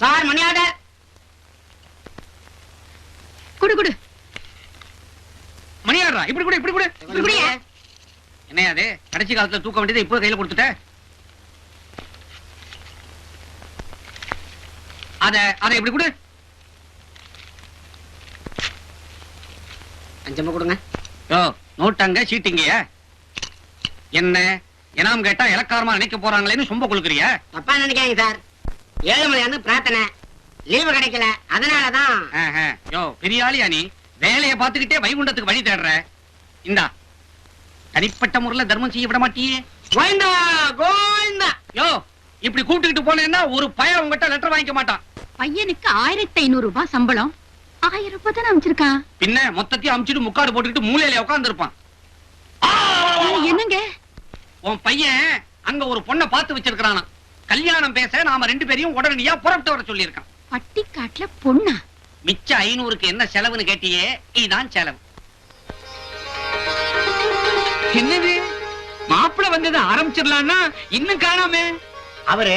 Sir money order குடு குடு. மணியாடுறா இப்படி கூட இப்படி கூட இப்படி குடி. என்னையா அது? கடைசி காலத்துல தூக்க வேண்டியதை இப்போ கையில கொடுத்துட்ட? அத அத இப்படி கொடு. அஞ்சம்மா கொடுங்க. ஓ நோட்டாங்க சீட்டிங்கயா? என்ன? எனாம் கேட்டா இலக்காரமா நினைக்க போறாங்களேன்னு சும்ப கொடுக்குறியா தப்பா நினைக்காங்க சார். ஏழுமலையாந்து பிரார்த்தனை. லீவு கிடைக்கல. அதனாலதான். யோ பெரிய ஆளியா நீ? வேலையை பார்த்துக்கிட்டே வைகுண்டத்துக்கு வழி தேடுற. இந்தா. தனிப்பட்ட முறையில தர்மம் செய்ய விட மாட்டியே. கோவிந்தா கோவிந்தா. யோ இப்படி கூப்பிட்டுக்கிட்டு போனேன்னா ஒரு பையன் உங்ககிட்ட லெட்டர் வாங்கிக்க மாட்டான். பையனுக்கு ஆயிரத்தி ஐநூறு ரூபாய் சம்பளம். ஆயிரம் ரூபாய் தானே அமைச்சிருக்கான்? பின்ன மொத்தத்தையும் அமுச்சிட்டு முக்காடு போட்டுக்கிட்டு மூலையில உட்கார்ந்து இருப்பான் என்னங்க? உன் பையன் அங்க ஒரு பொண்ணை பார்த்து வச்சிருக்கானா கல்யாணம் பேச நாம ரெண்டு பேரையும் உடனடியா புறப்பட்டு வர சொல்லியிருக்கான். பட்டிக்காட்டுல பொண்ணா? மிச்ச ஐநூறுக்கு என்ன செலவுன்னு கேட்டியே இதான் செலவு. என்னது? மாப்பிள வந்தது ஆரம்பிச்சிடலாம்னா இன்னும் காணாமே. அவரு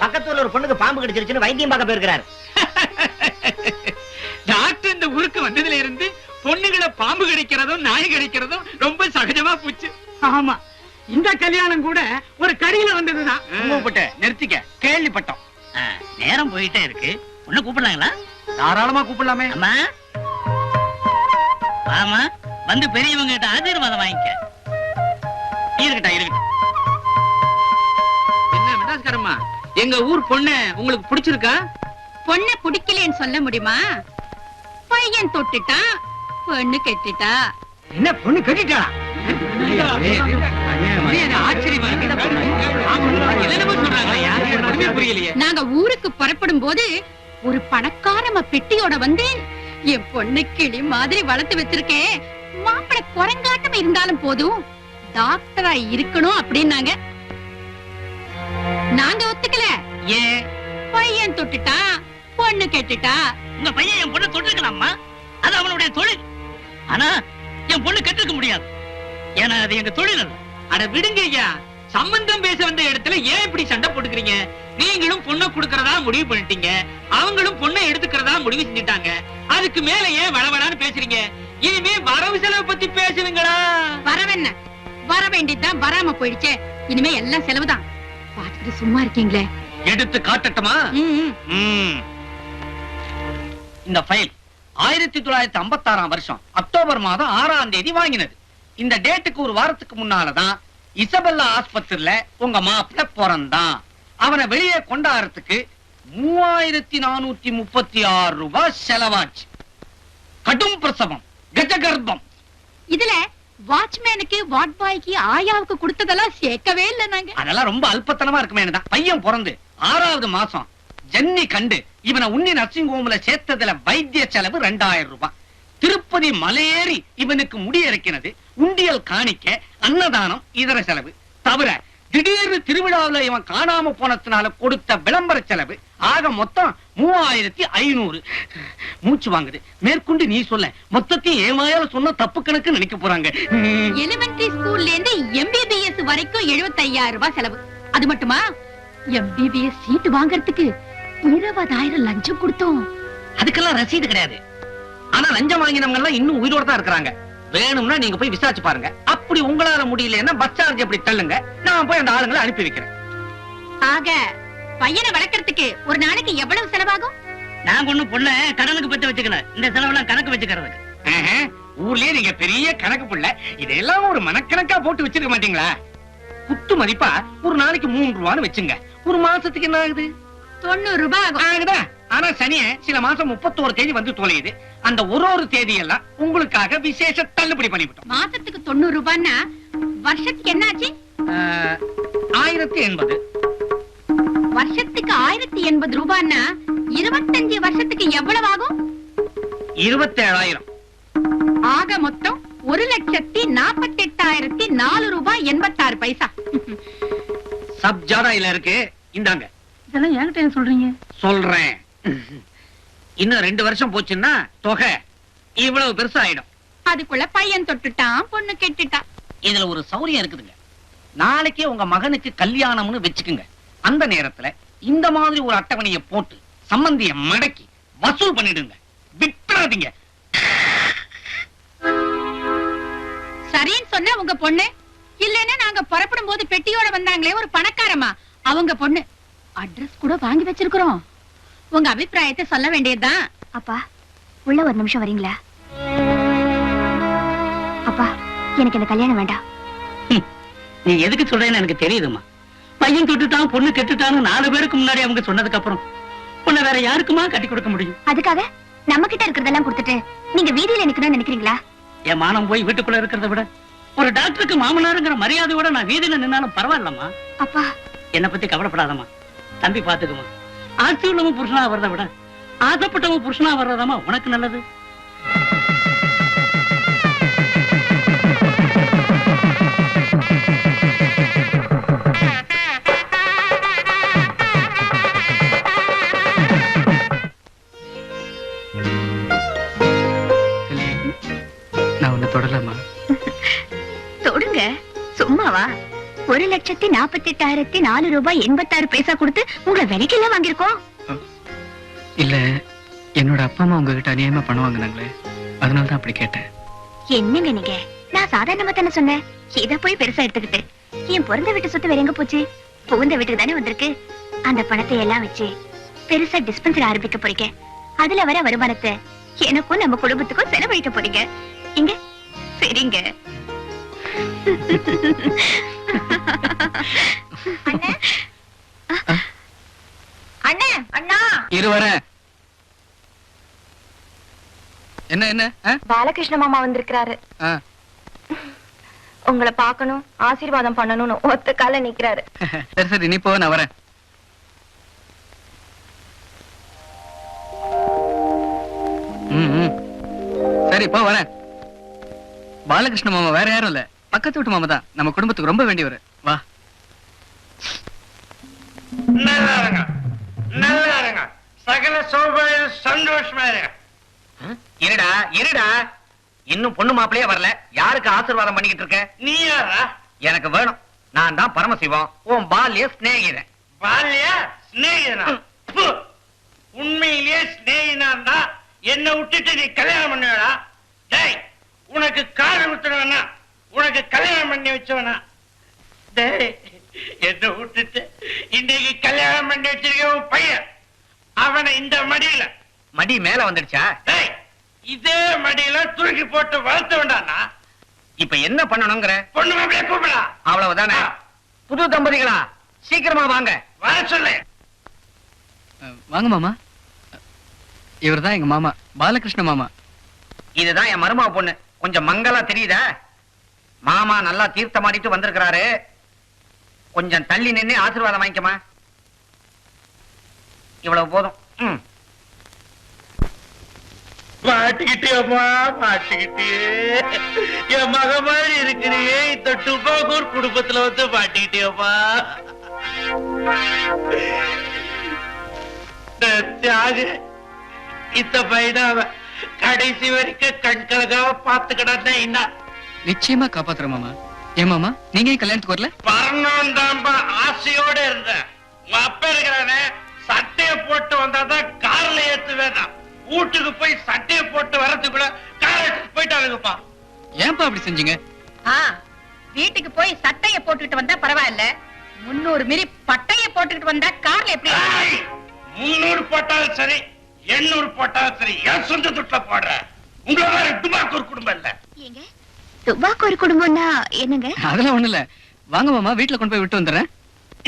பக்கத்துல ஒரு பொண்ணுக்கு பாம்பு கடிச்சிருச்சுன்னு வைத்தியம் பார்க்க போயிருக்கிறாரு. டாக்டர் இந்த ஊருக்கு வந்ததுல இருந்து பொண்ணுகளை பாம்பு கடிக்கிறதும் நாய் கடிக்கிறதும் ரொம்ப சகஜமா போச்சு. ஆமா. இந்த கல்யாணம் கூட ஒரு கடியில வந்ததுதான். கூப்பிட்டு நிறுத்திக்க. கேள்விப்பட்டோம். நேரம் போயிட்டே இருக்கு. ஒண்ணு கூப்பிடலாங்களா? தாராளமா கூப்பிடலாமே. அம்மா. ஆமா வந்து பெரியவங்க கிட்ட ஆசீர்வாதம் வாங்கிக்க. இருக்கட்டா இருக்கட்டும். என்ன மெட்ராஸ்காரம்மா எங்க ஊர் பொண்ணு உங்களுக்கு பிடிச்சிருக்கா? பொண்ணை பிடிக்கலன்னு சொல்ல முடியுமா? பையன் தொட்டுட்டான் பொண்ணு கெட்டுட்டா. என்ன பொண்ணு கட்டிட்டா? புரியலையே. நாங்க ஊருக்கு புறப்படும் போது ஒரு பணக்காரம பெட்டியோட வந்து என் பொண்ணு கிளி மாதிரி வளர்த்து வச்சிருக்கேன் மாப்பிளை குரங்காட்டம் இருந்தாலும் போதும். டாக்டரா இருக்கணும் அப்படின்னாங்க. நாங்க ஒத்துக்கல. ஏன்? பையன் தொட்டுட்டான் பொண்ணு கெட்டுட்டா. உங்க பையன் என் பொண்ணை தொட்டிருக்கலாமா? அது அவனுடைய தொழில். ஆனா என் பொண்ணு கட்டிருக்க முடியாது. ஏன்னா அது எங்க தொழில் அல்ல. அட விடுங்க ஐயா சம்பந்தம் பேச வந்த இடத்துல ஏன் இப்படி சண்டை போட்டுக்கிறீங்க? நீங்களும் பொண்ணை கொடுக்கறதா முடிவு பண்ணிட்டீங்க. அவங்களும் பொண்ணை எடுத்துக்கிறதா முடிவு செஞ்சுட்டாங்க. அதுக்கு மேல ஏன் வளவளான்னு பேசுறீங்க? இனிமே வரவு செலவு பத்தி பேசுவீங்களா? வரவென்ன வர வேண்டியதுதான் வராம போயிடுச்சே. இனிமே எல்லாம் செலவுதான். பார்த்துட்டு சும்மா இருக்கீங்களே. எடுத்து காட்டட்டுமா. இந்த ஃபைல் ஆயிரத்தி தொள்ளாயிரத்தி ஐம்பத்தாறாம் வருஷம் அக்டோபர் மாதம் ஆறாம் தேதி வாங்கினது. இந்த டேட்டுக்கு ஒரு வாரத்துக்கு முன்னாலதான் இசபெல்லா ஆஸ்பத்திரியில உங்க மாப்பிள்ள பிறந்தான். அவனை வெளியே கொண்டாடுறதுக்கு மூவாயிரத்தி நானூத்தி முப்பத்தி ஆறு ரூபாய் செலவாச்சு. கடும் பிரசவம் கஜகர்ப்பம். இதுல வாட்ச்மேனுக்கு வாட் பாய்க்கு ஆயாவுக்கு கொடுத்ததெல்லாம் சேர்க்கவே இல்ல நாங்க. அதெல்லாம் ரொம்ப அல்பத்தனமா இருக்குமே தான் பையன் பிறந்து ஆறாவது மாசம் ஜன்னி கண்டு இவனை உன்னி நர்சிங் ஹோம்ல சேர்த்ததுல வைத்திய செலவு ரெண்டாயிரம் ரூபாய். திருப்பதி மலையேறி இவனுக்கு முடி இறக்கினது உண்டியல் காணிக்க அன்னதானம் இதர செலவு. தவிர திடீர்னு திருவிழாவுல இவன் காணாம போனதுனால கொடுத்த விளம்பர செலவு ஆக மொத்தம் மூவாயிரத்தி ஐநூறு. மூச்சு வாங்குது. மேற்கொண்டு நீ சொல்ல மொத்தத்தையும் ஏமாயால சொன்ன தப்பு கணக்கு நினைக்க போறாங்க. எலிமெண்டரி ஸ்கூல்ல இருந்து எம்பிபிஎஸ் வரைக்கும் 75000 ரூபாய் செலவு. அது மட்டுமா? எம்பிபிஎஸ் சீட் வாங்குறதுக்கு இருபதாயிரம் லஞ்சம் கொடுத்தோம். அதுக்கெல்லாம் ரசீது கிடையாது. ஆனா லஞ்சம் வாங்கினவங்க எல்லாம் இன்னும் உயிரோட தான் இருக்கிறாங்க. வேணும்னா நீங்க போய் விசாரிச்சு பாருங்க. அப்படி உங்களால முடியலன்னா பஸ் சார்ஜ் அப்படி தள்ளுங்க? நான் போய் அந்த ஆளுங்களை அனுப்பி வைக்கிறேன். ஆக பையனை வளர்க்கறதுக்கு ஒரு நாளைக்கு எவ்வளவு செலவாகும்? நாங்க ஒண்ணும் பொண்ணை கடனுக்கு பத்து வச்சுக்கல. இந்த செலவெல்லாம் கணக்கு வச்சுக்கிறதுக்கு. ஆஹா, ஊர்லயே நீங்க பெரிய கணக்கு புள்ள. இதெல்லாம் ஒரு மனக்கணக்கா போட்டு வச்சிருக்க மாட்டீங்களா? குத்து மதிப்பா ஒரு நாளைக்கு மூணு ரூபான்னு வச்சுங்க. ஒரு மாசத்துக்கு என்ன ஆகுது? தொண்ணூறு ரூபாய் ஆகுதா? ஆனா சனிய சில மாசம் முப்பத்தோரு தேதி வந்து தொலையுது. அந்த ஒரு ஒரு தேதி எல்லாம் உங்களுக்காக விசேஷ தள்ளுபடி பண்ணிவிட்டோம். மாசத்துக்கு தொண்ணூறு ரூபான்னா வருஷத்துக்கு என்னாச்சு? ஆயிரத்தி எண்பது. வருஷத்துக்கு ஆயிரத்தி எண்பது ரூபான்னா இருபத்தஞ்சு வருஷத்துக்கு எவ்வளவு ஆகும்? இருபத்தேழாயிரம். ஆக மொத்தம் ஒரு லட்சத்தி நாற்பத்தி எட்டாயிரத்தி நாலு ரூபாய் எண்பத்தாறு பைசா. சப் ஜாடா இல்ல இருக்கு. இந்தாங்க. இதெல்லாம் என்கிட்ட சொல்றீங்க? சொல்றேன். இன்னும் ரெண்டு வருஷம் போச்சுன்னா தொகை இவ்வளவு பெருசா ஆயிடும் அதுக்குள்ள பையன் தொட்டுட்டான் பொண்ணு கெட்டுட்டான் இதுல ஒரு சௌரியம் இருக்குதுங்க. நாளைக்கே உங்க மகனுக்கு கல்யாணம்னு வச்சுக்குங்க. அந்த நேரத்துல இந்த மாதிரி ஒரு அட்டவணையை போட்டு சம்பந்திய மடக்கி வசூல் பண்ணிடுங்க. விட்டுறாதீங்க. சரின்னு சொன்ன உங்க பொண்ணு? இல்லைன்னா நாங்க புறப்படும் போது பெட்டியோட வந்தாங்களே ஒரு பணக்காரமா அவங்க பொண்ணு. அட்ரஸ் கூட வாங்கி வச்சிருக்கிறோம். உங்க அபிப்பிராயத்தை சொல்ல வேண்டியதுதான். அப்பா உள்ள ஒரு நிமிஷம் வரீங்களா? அப்பா எனக்கு இந்த கல்யாணம் வேண்டாம். நீ எதுக்கு சொல்றேன்னு எனக்கு தெரியுதும்மா. பையன் தொட்டுட்டான் பொண்ணு கெட்டுட்டான்னு நாலு பேருக்கு முன்னாடி அவங்க சொன்னதுக்கு அப்புறம் உன்னை வேற யாருக்குமா கட்டி கொடுக்க முடியும்? அதுக்காக நம்ம கிட்ட இருக்கிறதெல்லாம் கொடுத்துட்டு நீங்க வீதியில நிக்கணும்னு நினைக்கிறீங்களா? என் மானம் போய் வீட்டுக்குள்ள இருக்கிறத விட ஒரு டாக்டருக்கு மாமனாருங்கிற மரியாதையோட நான் வீதியில நின்னாலும் பரவாயில்லம்மா. அப்பா. என்னை பத்தி கவலைப்படாதம்மா. தம்பி பாத்துக்குமா. ஆட்சி உள்ளவன் புருஷனா வர்றதை விட? ஆசைப்பட்டவன் புருஷனா வர்றதாமா உனக்கு நல்லது? லட்சத்தி நாற்பத்தி எட்டாயிரத்தி நாலு ரூபாய் எண்பத்தாறு பைசா கொடுத்து உங்களை விலைக்கெல்லாம் வாங்கியிருக்கோம். இல்ல என்னோட அப்பா அம்மா உங்ககிட்ட அநியாயமா பணம் வாங்கினாங்களே அதனால தான் அப்படி கேட்டேன். என்னங்க நீங்க? நான் சாதாரணமா தானே சொன்னேன். இத போய் பெருசா எடுத்துக்கிட்டு. என் பிறந்த வீட்டு சொத்து வேற எங்க போச்சு? புகுந்த வீட்டுக்கு தானே வந்திருக்கு. அந்த பணத்தை எல்லாம் வச்சு பெருசா டிஸ்பென்சரி ஆரம்பிக்க போறீங்க. அதுல வர வருமானத்தை எனக்கும் நம்ம குடும்பத்துக்கும் செலவழிக்க போறீங்க. இங்க சரிங்க. அண்ணே. அண்ணே அண்ணா. இரு வரேன் என்ன? என்ன? பாலகிருஷ்ண மாமா வந்திருக்கிறாரு. உங்களை பார்க்கணும் ஆசீர்வாதம் பண்ணணும்னு ஒத்த கால நிக்கிறாரு. சரி சரி நீ போ நான் வரேன். சரி போ வரேன். பாலகிருஷ்ண மாமா வேற யாரும் இல்ல. பக்கத்து வீட்டு மாமா தான். நம்ம குடும்பத்துக்கு ரொம்ப வேண்டியவர். வா. நல்லா இருங்க. நல்லா இருங்க. சகல சௌபாயம் சந்தோஷமா இருங்க. இருடா இருடா. இன்னும் பொண்ணு மாப்பிளையே வரல. யாருக்கு ஆசீர்வாதம் பண்ணிக்கிட்டு இருக்க? நீ யாரா எனக்கு வேணும். நான் தான் பரமசிவம். உன் பால்ய சிநேகிதன். பால்யா சிநேகிதனா? ப்பு. உண்மையிலேயே சிநேகிதான் தான் என்ன விட்டுட்டு நீ கல்யாணம் பண்ணுவடா டேய் உனக்கு காது குத்துறவனா உனக்கு கல்யாணம் பண்ணி வச்சவனா. டேய் என்ன விட்டுட்டு இன்னைக்கு கல்யாணம் பண்ணி வச்சிருக்க பையன். அவனை இந்த மடியில. மடி மேல வந்துடுச்சா? டேய் இதே மடியில தூக்கி போட்டு வளர்த்து வேண்டானா இப்ப என்ன பண்ணணுங்கிற? பொண்ணு மாப்பிளைய கூப்பிடா அவ்வளவுதானே? புது தம்பதிகளா? சீக்கிரமா வாங்க. வர சொல்லு. வாங்க மாமா. இவர்தான் எங்க மாமா. பாலகிருஷ்ண மாமா. இதுதான் என் மருமக பொண்ணு. கொஞ்சம் மங்களா தெரியுதா? மாமா நல்லா தீர்த்தமாடிட்டு வந்திருக்கிறாரு. கொஞ்சம் தள்ளி நின்னு ஆசீர்வாதம் வாங்கிக்கமா இவ்வளவு போதும். ம். மாட்டிக்கிட்டியம்மா மாட்டிக்கிட்டியே. என் மக மாதிரி இருக்கிறியே இந்த டுபாகூர் குடும்பத்துல வந்து மாட்டிக்கிட்டியம்மா இந்த தியாகு இந்த பையனாவ கடைசி வரைக்கும் கண் பாத்துக்கிட்டா என்ன? நிச்சயமா காப்பாத்துறேன் மாமா. ஏன் மாமா நீங்க ஏன் கல்யாணத்துக்கு வரல? வரணும் தான்பா ஆசையோட இருந்தேன். உங்க அப்பா இருக்கிறானே சட்டைய போட்டு வந்தாதான் கார்ல ஏத்துவேன் வீட்டுக்கு போய் சட்டைய போட்டு வரதுக்குள்ள கார் எடுத்துட்டு போயிட்டானுங்கப்பா ஏன்பா அப்படி செஞ்சீங்க? ஆ, வீட்டுக்கு போய் சட்டைய போட்டுக்கிட்டு வந்தா பரவாயில்ல. முன்னூறு மிரி பட்டைய போட்டுக்கிட்டு வந்தா கார்ல எப்படி ஏய், முன்னூறு போட்டாலும் சரி எண்ணூறு போட்டாலும் சரி என் சொந்த துட்ல போடுற. உங்களை மாதிரி துபாக்கூர் குடும்பம் இல்ல. ஏங்க துபாக்கு ஒரு குடும்பம்னா என்னங்க? அதெல்லாம் ஒண்ணு இல்ல வாங்க மாமா வீட்டுல கொண்டு போய் விட்டு வந்துடுறேன்.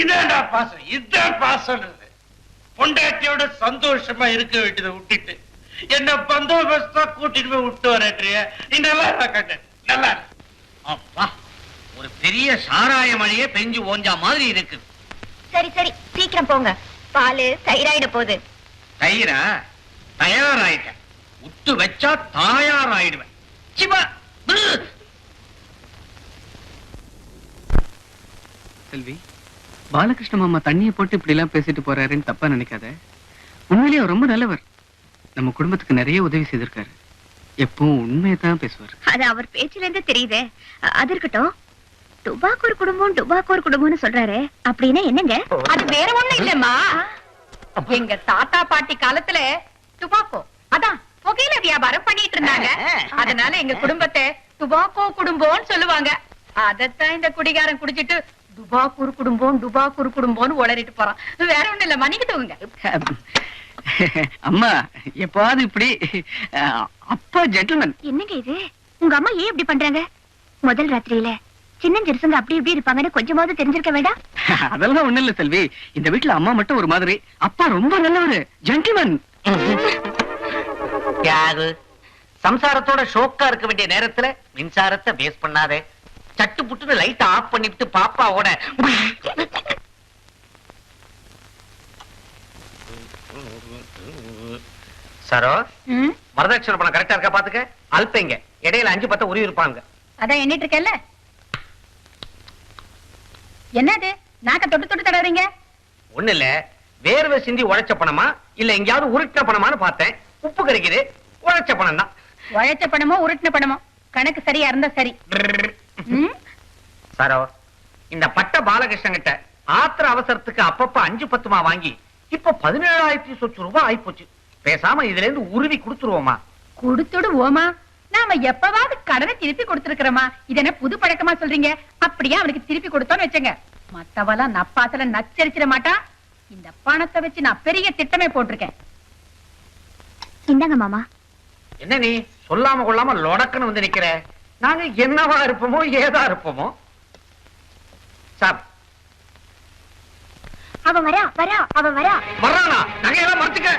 இதான்டா பாசம் இதான் பாசம்ன்றது பொண்டாட்டியோட சந்தோஷமா இருக்க வேண்டியதை விட்டுட்டு. என்ன பந்தோபஸ்தா கூட்டிட்டு போய் விட்டு வரேன்றிய. நீ நல்லா கண்ணு? நல்லா. அப்பா ஒரு பெரிய சாராய மழையே பெஞ்சு ஓஞ்சா மாதிரி இருக்கு. சரி சரி சீக்கிரம் போங்க. பால் தயிராயிட போகுது. தயிரா? தயாராயிட்டேன். உத்து வச்சா தாயாராயிடுவேன். சிவா செல்வி. பாலகிருஷ்ண மாமா தண்ணியை போட்டு இப்படி எல்லாம் பேசிட்டு போறாருன்னு தப்பா நினைக்காத. உண்மையிலேயே அவர் ரொம்ப நல்லவர். நம்ம குடும்பத்துக்கு நிறைய உதவி செய்திருக்காரு. எப்பவும் உண்மையை தான் பேசுவார். அது அவர் பேச்சுல இருந்து தெரியுதே அது இருக்கட்டும். டுபாக்கூர் குடும்பம் டுபாக்கூர் குடும்பம்னு சொல்றாரு. அப்படின்னா என்னங்க? அது வேற ஒண்ணும் இல்லம்மா. எங்க தாத்தா பாட்டி காலத்துல டுபாக்கோ அதான் புகையில வியாபாரம் பண்ணிட்டு இருந்தாங்க. அதனால எங்க குடும்பத்தை டுபாக்கோ குடும்பம்னு சொல்லுவாங்க. அதத்தான் இந்த குடிகாரன் குடிச்சிட்டு டுபாக்கூர் குடும்பம் டுபாக்கூர் குடும்பம்னு உளறிட்டு போறான். வேற ஒண்ணு இல்ல மன்னிக்கிட்டுங்க அம்மா எப்பாவது இப்படி அப்பா ஜென்டில்மேன் என்னங்க இது? உங்க அம்மா ஏன் இப்படி பண்றாங்க? முதல் ராத்திரியில சின்னஞ்சிறுசுங்க அப்படி இப்படி இருப்பாங்கன்னு கொஞ்சமாவது தெரிஞ்சிருக்க வேண்டாம்? அதெல்லாம் ஒண்ணு இல்ல செல்வி. இந்த வீட்டுல அம்மா மட்டும் ஒரு மாதிரி. அப்பா ரொம்ப நல்லவரு ஜென்டில்மேன் யாரு? சம்சாரத்தோட ஷோக்கா இருக்க வேண்டிய நேரத்துல மின்சாரத்தை வேஸ்ட் பண்ணாதே. சட்டு புட்டுன்னு லைட் ஆஃப் பண்ணிட்டு பாப்பாவோட சரோ வரதட்சணை பணம் கரெக்டா இருக்கா பாத்துக்க? அல்பைங்க இடையில அஞ்சு பத்து உருவி இருப்பாங்க. அதான் எண்ணிட்டு இருக்கேல்ல? என்னது? நாக்க தொட்டு தொட்டு தடவுறீங்க? ஒண்ணு இல்ல. வேர்வை சிந்தி உழைச்ச பணமா? இல்ல எங்கேயாவது உருட்டின பணமான்னு பார்த்தேன். உப்பு கறிக்குது உழைச்ச பணம் தான் உழைச்ச பணமோ உருட்டின பணமோ? கணக்கு சரியா இருந்தா சரி. சரோ இந்த பட்ட பாலகிருஷ்ணன் கிட்ட ஆத்திர அவசரத்துக்கு அப்பப்ப அஞ்சு பத்துமா வாங்கி இப்ப பதினேழாயிரத்தி சொச்சு ரூபாய் ஆயிப்போச்சு. பேசாம இதுல இருந்து உருவி கொடுத்துருவோமா? கொடுத்துடு ஓமா. நாம எப்பவாவது கடனை திருப்பி கொடுத்திருக்கிறோமா? இது என்ன புது பழக்கமா சொல்றீங்க? அப்படியே அவனுக்கு திருப்பி கொடுத்தோம்னு வச்சுங்க. மத்தவெல்லாம் நப்பாசல நச்சரிச்சிட மாட்டான் இந்த பணத்தை வச்சு நான் பெரிய திட்டமே போட்டிருக்கேன். இந்தாங்க மாமா. என்ன நீ? சொல்லாம கொள்ளாம லொடக்குன்னு வந்து நிக்கிற. நாங்க என்னவா இருப்போமோ ஏதா இருப்போமோ? சாப் அவன் வரா வரா அவன் வரா. வர்றானா? நகையெல்லாம் மறைச்சுக்க.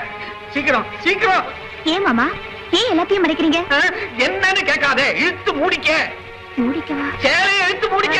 சீக்கிரம் சீக்கிரம். ஏன் மாமா? ஏன் எல்லாத்தையும் மறைக்கிறீங்க? அஹ், என்னன்னு கேட்காதே இழுத்து மூடிக்க. மூடிக்கவா? சேலையை இழுத்து மூடிக்க.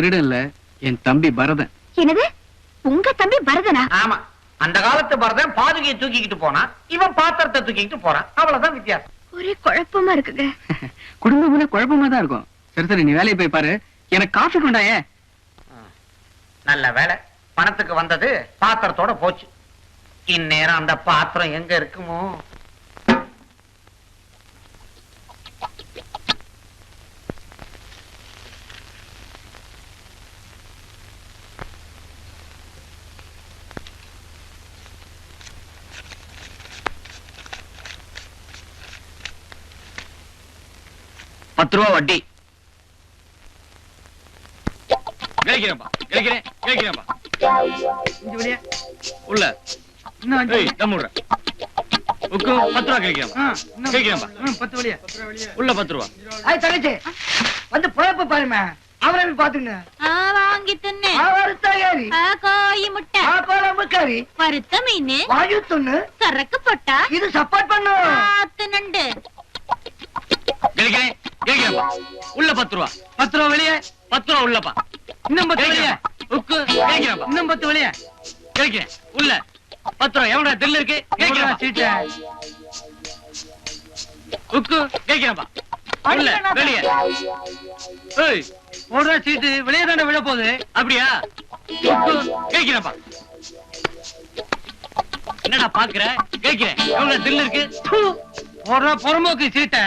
திருடன் இல்ல என் தம்பி பரதன். என்னது? உங்க தம்பி பரதனா? ஆமா. அந்த காலத்து பரதன் பாதுகையை தூக்கிக்கிட்டு போனான் இவன் பாத்திரத்தை தூக்கிக்கிட்டு போறான். அவ்வளவுதான் வித்தியாசம். ஒரே குழப்பமா இருக்குங்க. குடும்பம்னா குழப்பமா தான் இருக்கும். சரி சரி நீ வேலையை போய் பாரு. எனக்கு காஃபி கொண்டாயே நல்ல வேலை. பணத்துக்கு வந்தது பாத்திரத்தோட போச்சு. இந்நேரம் அந்த பாத்திரம் எங்க இருக்குமோ? பத்து ரூபா வட்டி. கிடைக்கிறேன்ப்பா கிடைக்கிறேன் கிடைக்கிறேன்ப்பா உள்ள. ஏய், தம் விடுறேன். உக்கு பத்து ரூபா கிடைக்கிறேன்ப்பா கிடைக்கிறேன்ப்பா உள்ள பத்து ரூபா. தங்கச்சி வந்து புழப்பு பாருமே அவரை பாத்துங்க வாங்கி தின்னு. காய் முட்டை. வறுத்த மீன் வாயு துண்ணு சரக்கு போட்டா. இது சப்போர்ட் நண்டு கிடைக்கிறேன் கிடைக்கிறேன்ப்பா உள்ள பத்து ரூபா. பத்து ரூபா வெளியே. பத்து ரூபா உள்ளப்பா இன்னும் பத்து வெளியே. உக்கு. கிடைக்கிறேன்ப்பா இன்னும் பத்து வெளியே. கிடைக்கிறேன் உள்ள. பத்து ரூபா. எவனோட தில்லு இருக்கு? கிடைக்கிறேன் உக்கு. கிடைக்கிறேன்ப்பா உள்ள வெளியே. ஏய். போடுற சீட்டு வெளியே தானே விழ போகுது. அப்படியா? உக்கு. கிடைக்கிறேன்ப்பா என்னடா பாக்குற? கேக்குறேன் எவ்வளவு தில்லு இருக்கு? போடுற புறம்போக்கு சீட்டை.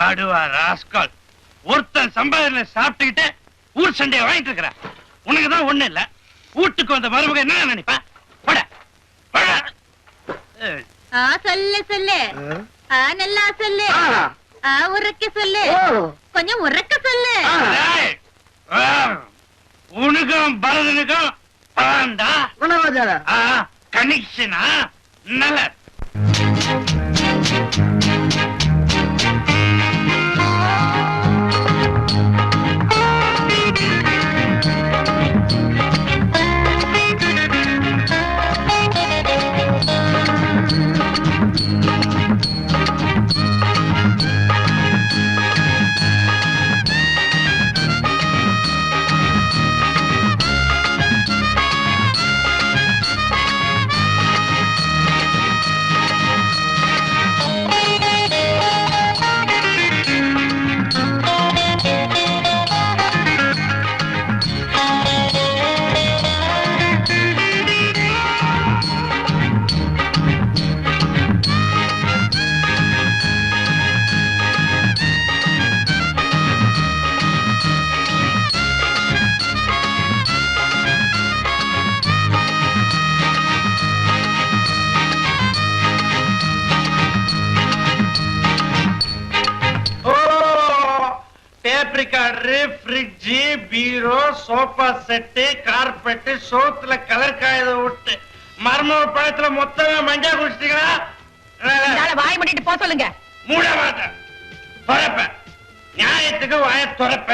படுவா ராஸ்கால். ஒருத்தன் சம்பாதனை சாப்பிட்டுக்கிட்டு ஊர் சண்டையை வாங்கிட்டு இருக்கிற உனக்கு தான் ஒண்ணு இல்ல. வீட்டுக்கு வந்த மருமக என்ன நினைப்பா? போட. போட. ஏய், ஆ சொல்லு சொல்லு. ஆ? நல்லா சொல்லு. ஆ. உறக்க சொல்லு. கொஞ்சம் உறக்க சொல்லு. உனக்கும் பரதனுக்கும் கனெக்ஷனா நல்ல சோஃபா செட்டு கார்பெட் சோத்துல கலர் காயத விட்டு. மர்ம பழத்துல மொத்தமா மஞ்சா குடிச்சிட்டீங்களா? வாய் மூடிட்டு போ சொல்லுங்க. மூட மாட்டேன். துறப்ப நியாயத்துக்கு வாய துறப்ப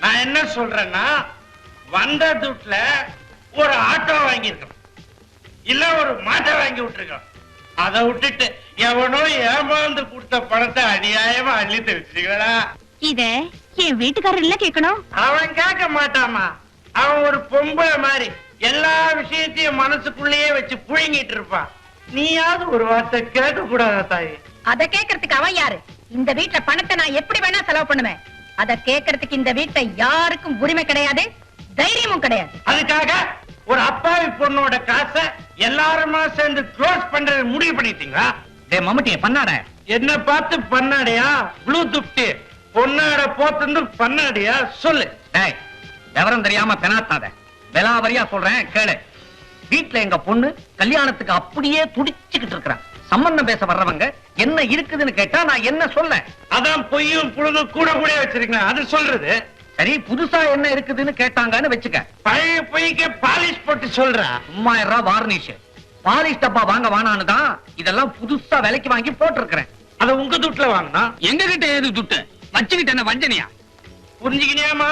நான் என்ன சொல்றேன்னா வந்த துட்ல ஒரு ஆட்டோ வாங்கியிருக்கோம் இல்ல ஒரு மாட்டை வாங்கி விட்டுருக்கோம் அதை விட்டுட்டு எவனோ ஏமாந்து கொடுத்த பணத்தை அநியாயமா அள்ளிட்டு வச்சிருக்கா இத என் வீட்டுக்காரர்ல கேட்கணும் அவன் கேட்க மாட்டாமா. அவன் ஒரு பொம்பளை மாதிரி. எல்லா விஷயத்தையும் மனசுக்குள்ளேயே வச்சு புழுங்கிட்டு இருப்பான். நீயாவது ஒரு வார்த்தை கேட்க கூடாதா தாய்? அத கேக்குறதுக்கு அவன் யாரு? இந்த வீட்ல பணத்தை நான் எப்படி வேணா செலவு பண்ணுவேன். அத கேக்குறதுக்கு இந்த வீட்டை யாருக்கும் உரிமை கிடையாது தைரியமும் கிடையாது. அதுக்காக ஒரு அப்பாவி பொண்ணோட காசை எல்லாருமா சேர்ந்து க்ளோஸ் பண்றது முடிவு பண்ணிட்டீங்களா? டே மம்முட்டிய பண்ணாட என்ன பார்த்து பண்ணாடியா ப்ளூ துப்டி பொன்னாட போத்து பண்ணாடியா சொல்லு. டேய் விவரம் தெரியாம பெனாத்தாத. விலாவரியா சொல்றேன் கேளு. வீட்ல எங்க பொண்ணு கல்யாணத்துக்கு அப்படியே துடிச்சுக்கிட்டு இருக்கிறான் சம்பந்தம் பேச வர்றவங்க என்ன இருக்குதுன்னு கேட்டா நான் என்ன சொல்ல? அதான் பொய்யும் புழுதும் கூட கூட வச்சிருக்கேன் அது சொல்றது. சரி புதுசா என்ன இருக்குதுன்னு கேட்டாங்கன்னு வச்சுக்க. பழைய பொய்க்கு பாலிஷ் போட்டு சொல்றா. சும்மா இருடா வார்னிஷ் பாலிஷ் டப்பா வாங்க வானான்னு தான் இதெல்லாம் புதுசா விலைக்கு வாங்கி போட்டிருக்கிறேன். அத உங்க துட்டுல வாங்கினா? எங்க கிட்ட ஏது துட்டு? வச்சுக்கிட்டு என்ன வஞ்சனியா? புரிஞ்சுக்கினியாமா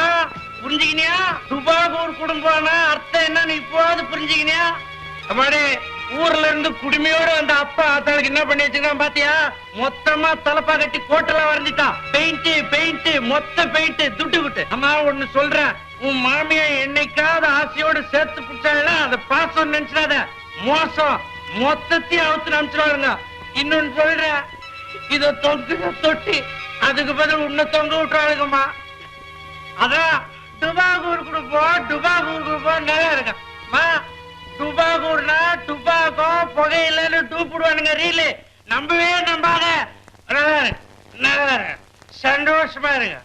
புரிஞ்சுக்கினியா? துபாகூர் குடும்பம்னா அர்த்தம் என்னன்னு இப்போது புரிஞ்சுக்கினியா? அம்மாடி ஊர்ல இருந்து குடுமையோட வந்த அப்பா ஆத்தாளுக்கு என்ன பண்ணி வச்சிருக்கான் பாத்தியா? மொத்தமா தலப்பா கட்டி கோட்டெல்லாம் வரைஞ்சிட்டான். பெயிண்ட் பெயிண்ட் மொத்த பெயிண்ட் துட்டு விட்டு அம்மா ஒண்ணு சொல்றேன். உன் மாமியா என்னைக்காவது ஆசையோட சேர்த்து பிடிச்சாங்கன்னா அதை பாசம் நினைச்சிடாத. மோசம். மொத்தத்தையும் அவுத்து நினைச்சிருவாருங்க இன்னொன்னு சொல்றேன். இத தொட்டு தொட்டி அதுக்கு பதில் உன்னை தொங்க விட்டுறாளுங்கம்மா அதான் டுபாகூர் குடுப்போம் டுபாகூர் கொடுப்போம் நல்லா இருக்கம்மா டுபாகூர்னா டுபாகோ புகையிலன்னு டூப்பிடுவானுங்க ரீலு நம்பவே நம்பாத நல்லா இருக்கு. நல்லா இருக்கு. சந்தோஷமா இருங்க